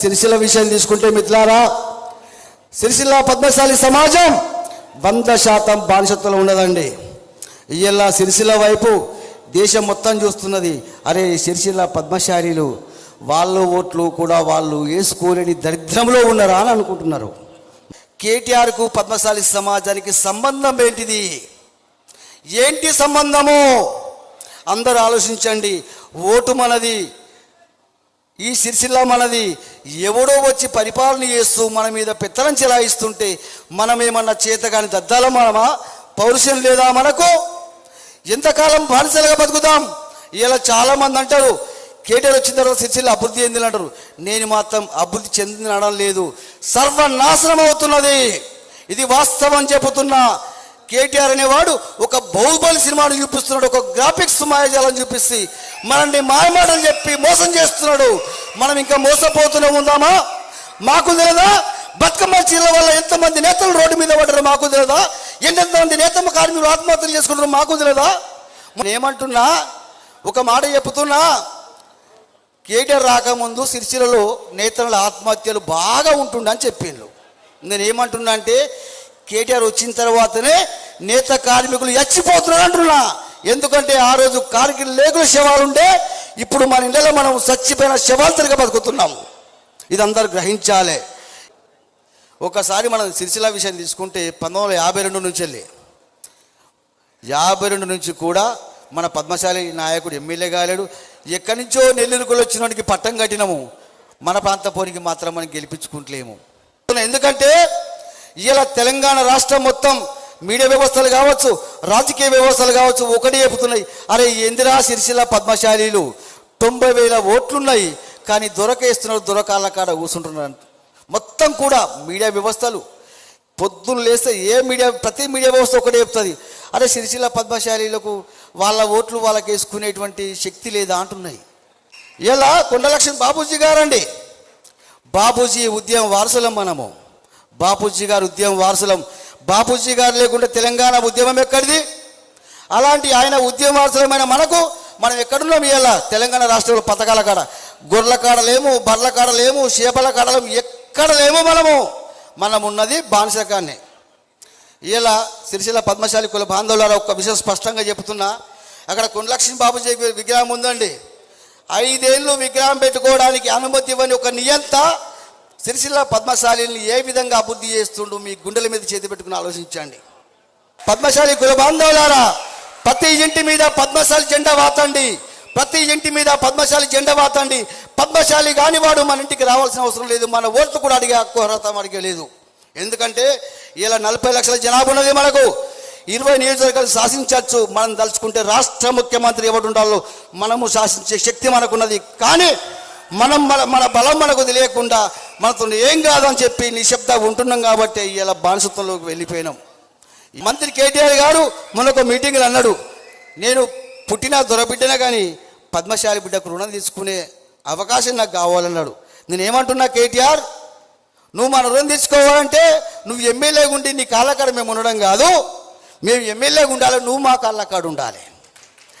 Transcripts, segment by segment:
సిరిసిల్ల విషయం తీసుకుంటే మిత్రులారా సిరిసిల్ల పద్మశాలి సమాజం వంద శాతం బానిసత్వంలో ఉన్నదండి. ఇయ్యల్లా సిరిసిల్ల వైపు దేశం మొత్తం చూస్తున్నది. అరే సిరిసిల్ల పద్మశాలీలు వాళ్ళ ఓట్లు కూడా వాళ్ళు వేసుకోలేని దరిద్రంలో ఉన్నారా అని అనుకుంటున్నారు. కేటీఆర్కు పద్మశాలి సమాజానికి సంబంధం ఏంటిది? ఏంటి సంబంధము? అందరూ ఆలోచించండి. ఓటు మనది ఈ సిరిసిల్ల మనది ఎవడో వచ్చి పరిపాలన చేస్తూ మన మీద పెత్తనం చెలాయిస్తుంటే మనం ఏమన్నా చేతగాని దద్దాల మనమా పౌరుషం లేదా మనకు? ఎంతకాలం బానిసలుగా బతుకుతాం? ఇలా చాలా మంది అంటారు. కేటీఆర్ వచ్చిన తర్వాత సిరిసిల్ల అభివృద్ధి చెందిన అంటారు. నేను మాత్రం అభివృద్ధి చెందినడం లేదు. సర్వనాశనం అవుతున్నది. ఇది వాస్తవం చెబుతున్నా. కేటీఆర్ అనేవాడు ఒక బాహుబలి సినిమాను చూపిస్తున్నాడు ఒక గ్రాఫిక్స్ మాయాజాలను చూపిస్తే మనల్ని మాయమాటలు చెప్పి మోసం చేస్తున్నాడు. మనం ఇంకా మోసపోతూనే ఉందామా? మాకు తెలియదా బతుకమ్మ చీరల వల్ల ఎంతమంది నేతలు రోడ్డు మీద పడ్డారు మాకు తెలియదా ఎంతమంది నేతమ్మ కార్మికులు ఆత్మహత్యలు చేసుకుంటారు మాకు తెలియదా నేను ఏమంటున్నా? ఒక మాట చెప్తున్నా? కేటీఆర్ రాకముందు సిరిసిలలో నేతల ఆత్మహత్యలు బాగా ఉంటుండని చెప్పిండ్రు. నేను ఏమంటున్నా అంటే కేటీఆర్ వచ్చిన తర్వాతనే నేత కార్మికులు చచ్చిపోతున్నారు అంటున్నా. ఎందుకంటే ఆ రోజు కార్గిల్ లేకుల శవాలు ఉండే ఇప్పుడు మన ఇళ్ళలో మనం చచ్చిపోయిన శవాలు తిరగ బతుకుతున్నాము. ఇది అందరు గ్రహించాలి. ఒకసారి మనం సిరిసిల విషయం తీసుకుంటే పంతొమ్మిది వందల యాభై రెండు నుంచి వెళ్ళి యాభై రెండు నుంచి కూడా మన పద్మశాలి నాయకుడు ఎమ్మెల్యే కాలేడు. ఎక్కడి నుంచో నెల్లూరుకులు వచ్చిన వాడికి పట్టం కట్టినాము. మన ప్రాంత పోరికి మాత్రం మనం గెలిపించుకుంటలేము. ఎందుకంటే ఇలా తెలంగాణ రాష్ట్రం మొత్తం మీడియా వ్యవస్థలు కావచ్చు రాజకీయ వ్యవస్థలు కావచ్చు ఒకటి చెబుతున్నాయి. అరే ఇందిరా సిరిసిల పద్మశాలీలు? తొంభై వేల ఓట్లున్నాయి కానీ దొరకేస్తున్నారు దొరకాల కాడ కూర్చుంటున్నారు మొత్తం కూడా మీడియా వ్యవస్థలు. పొద్దున్న లేస్తే ఏ మీడియా ప్రతి మీడియా వ్యవస్థ ఒకటే చెప్తుంది. అరే సిరిసిల్ల పద్మశాలీలకు వాళ్ళ ఓట్లు వాళ్ళకి వేసుకునేటువంటి శక్తి లేదా అంటున్నాయి. ఇలా కొండలక్ష్మి బాబూజీ గారండి. బాపూజీ ఉద్యమ వారసులం మనము. బాపూజీ గారు ఉద్యమం వారసులం. బాపూజీ గారు లేకుంటే తెలంగాణ ఉద్యమం ఎక్కడిది? అలాంటి ఆయన ఉద్యమ వారసులమైన మనకు మనం ఎక్కడున్నాం ఇలా తెలంగాణ రాష్ట్రంలో పథకాల కాడ. గొర్రెల కాడ లేము బర్ల కాడ లేము చేపల కాడ లేము ఎక్కడ లేము మనము? మనం ఉన్నది బానిసకాన్ని ఇలా సిరిసిల్ల పద్మశాలి కుల బాంధవులారా ఒక విషయం స్పష్టంగా చెప్తున్నా. అక్కడ కొండలక్ష్మి బాబుజీ విగ్రహం ఉందండి. ఐదేళ్ళు విగ్రహం పెట్టుకోవడానికి అనుమతి ఇవ్వని ఒక నియంత సిరిసిల్ల పద్మశాలిని ఏ విధంగా అభివృద్ధి చేస్తుండు మీ గుండెల మీద చేతి పెట్టుకుని ఆలోచించండి. పద్మశాలి కుల బాంధవులారా ప్రతి ఇంటి మీద పద్మశాలి జెండా వాతండి. ప్రతి ఇంటి మీద పద్మశాలి జెండా వాతండి. పద్మశాలి కానివాడు మన ఇంటికి రావాల్సిన అవసరం లేదు. మన ఓట్లు కూడా అడిగే అర్హత మనకి లేదు. ఎందుకంటే ఇలా నలభై లక్షల జనాభా ఉన్నది మనకు. ఇరవై నియోజకవర్గాలు శాసించవచ్చు. మనం తలుచుకుంటే రాష్ట్ర ముఖ్యమంత్రి ఎవడు ఉండాలో మనము శాసించే శక్తి మనకున్నది. కానీ మనం మన మన బలం మనకు తెలియకుండా మనతో ఏం కాదని చెప్పి నిశ్శబ్ద ఉంటున్నాం కాబట్టి ఇలా బానిసత్వంలోకి వెళ్ళిపోయినాం. మంత్రి కేటీఆర్ గారు మనకు మీటింగ్లు అన్నాడు నేను పుట్టిన దొరబిడ్డనే కానీ పద్మశాలి బిడ్డకు రుణం తీసుకునే అవకాశం నాకు కావాలన్నాడు. నేను ఏమంటున్నా కేటీఆర్ నువ్వు మన రుణం తీసుకోవాలంటే నువ్వు ఎమ్మెల్యే ఉండి నీ కాళ్ళకాడ మేము ఉండడం కాదు. మేము ఎమ్మెల్యేగా ఉండాలి నువ్వు మా కాళ్ళకాడ ఉండాలి.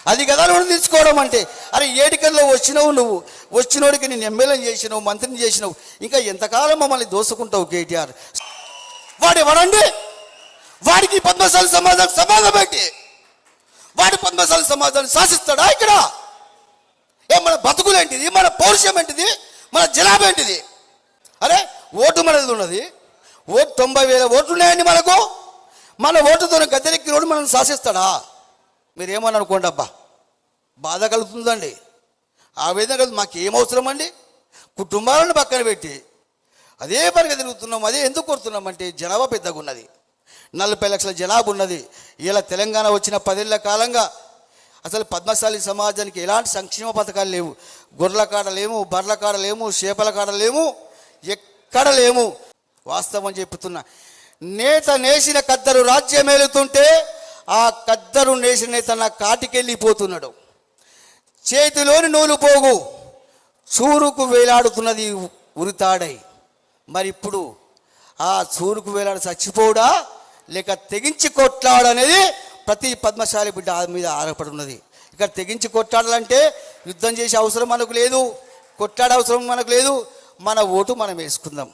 అది కదా నువ్వు తీసుకోవడం అంటే. అరే ఏడికల్లో వచ్చినావు నువ్వు. వచ్చినోడికి నేను ఎమ్మెల్యే చేసినావు మంత్రిని చేసినావు. ఇంకా ఎంతకాలం మమ్మల్ని దోసుకుంటావు కేటీఆర్? వాడు ఎవడండి? వాడికి పద్మశాలి సమాజం సమాజం ఏంటి? వాడి పద్మశాలి సమాజాన్ని శాసిస్తాడా ఇక్కడ? ఏ మన బతుకులేంటిది మన పౌరుషం ఏంటిది? మన జనాభా ఏంటిది? అరే ఓటు మనది ఉన్నది. ఓటు తొంభై వేల ఓట్లు ఉన్నాయండి మనకు. మన ఓటుతో గద్దెనెక్కి రోడ్డు మనం శాసిస్తాడా? మీరు అనుకోండి అబ్బా బాధ కలుగుతుందండి. ఆ విధంగా మాకు ఏం అవసరం అండి కుటుంబాలను పక్కన పెట్టి అదే పనిగా తిరుగుతున్నాం అదే ఎందుకు కొడుతున్నామంటే జనాభా పెద్దగా ఉన్నది నలభై లక్షల జనాభా ఉన్నది ఇలా తెలంగాణ వచ్చిన పదేళ్ళ కాలంగా అసలు పద్మశాలి సమాజానికి ఎలాంటి సంక్షేమ పథకాలు లేవు. గొర్రెల కాడ లేము బర్రెల కాడ లేము చేపల కాడ లేము ఎక్కడ లేము. వాస్తవం చెప్తున్నా. నేత నేసిన కద్దరు రాజ్యమేలుతుంటే ఆ కద్దరు నేసిన తన కాటికెళ్ళిపోతున్నాడు. చేతిలోని నూలు పోగు. చూరుకు వేలాడుతున్నది ఉరితాడై. మరి ఇప్పుడు ఆ చూరుకు వేలాడు చచ్చిపోడా లేక తెగించి కొట్లాడనేది ప్రతి పద్మశాలి బిడ్డ ఆ మీద ఆధారపడి ఉన్నది ఇక్కడ తెగించి కొట్లాడాలంటే యుద్ధం చేసే అవసరం మనకు లేదు. కొట్లాడే అవసరం మనకు లేదు. మన ఓటు మనం వేసుకుందాం.